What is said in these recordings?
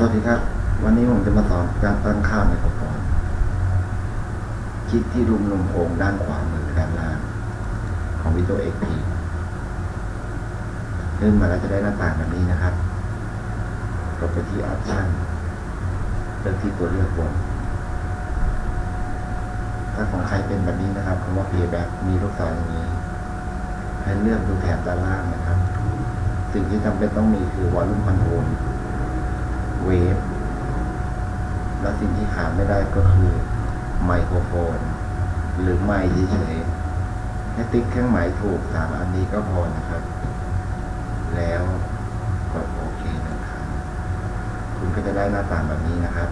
สวัสดีครับ วันนี้ผมจะมาสอนการตั้งค่าไมโครโฟนคลิกที่รูมลำโพงด้านขวามือด้านล่างของวิดีโอเอ็กพีขึ้นมาแล้วจะได้หน้าต่างแบบนี้นะครับกดไปที่ออปชั่นเลือกที่ตัวเลือกบนถ้าของใครเป็นแบบนี้นะครับคำว่า playback มีลูกศรอย่างนี้ ให้เลือกดูแถบด้านล่างนะครับ สิ่งที่จำเป็นต้องมีคือ volume control เวฟและสิ่งที่ขาดไม่ได้ก็คือไมโครโฟน หรือไมค์เฉยๆให้ติ๊กเครื่องหมายถูกสามอันนี้ก็พอนะครับ แล้วกดโอเคหนึ่งครั้งคุณก็จะได้หน้าต่างแบบนี้นะครับ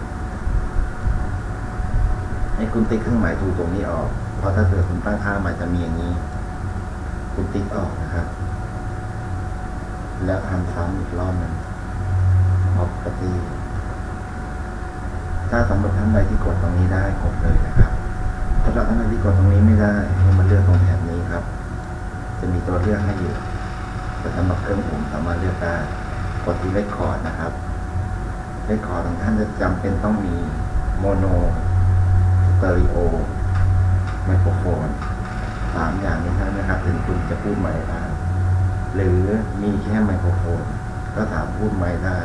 ให้คุณติ๊กเครื่องหมายถูกตรงนี้ออก เพราะถ้าเกิดคุณตั้งค่าใหม่จะมีอย่างนี้ คุณติ๊กออกนะครับ แล้วทำซ้ำอีกรอบหนึ่ง ปกติถ้าสำหรับท่านใดที่กดตรงนี้ได้กดเลยนะครับสำหรับท่านใดที่กดตรงนี้ไม่ได้ให้มาเลือกตรงแถบนี้ครับ จะมีตัวเลือกให้อยู่แต่สำหรับเครื่องผมสามารถเลือกได้กดที่เลคคอร์ดนะครับเลคคอร์ดของท่านจะจำเป็นต้องมีโมโนสเตอริโอไมโครโฟนสามอย่างนี้เท่านั้นนะครับถึงคุณจะพูดใหม่ได้หรือมีแค่ไมโครโฟน ก็สามารถพูดไม่ได้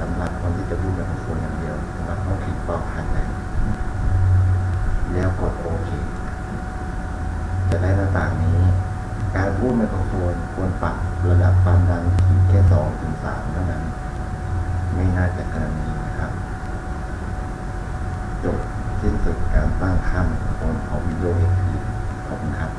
สำหรับคนที่จะพูดไมโครโฟนอย่างเดียวสำหรับต้องคลิกปลอกหันเลยแล้วกดโอเค จะได้หน้าต่างนี้ การพูดไมโครโฟนควรปรับระดับความดังที่แค่สองถึงสามเท่านั้น ไม่น่าจะเกินนี้นะครับ จบสิ้นสุดการตั้งค่าไมโครโฟนของวิดีโอเอพีขอบคุณครับ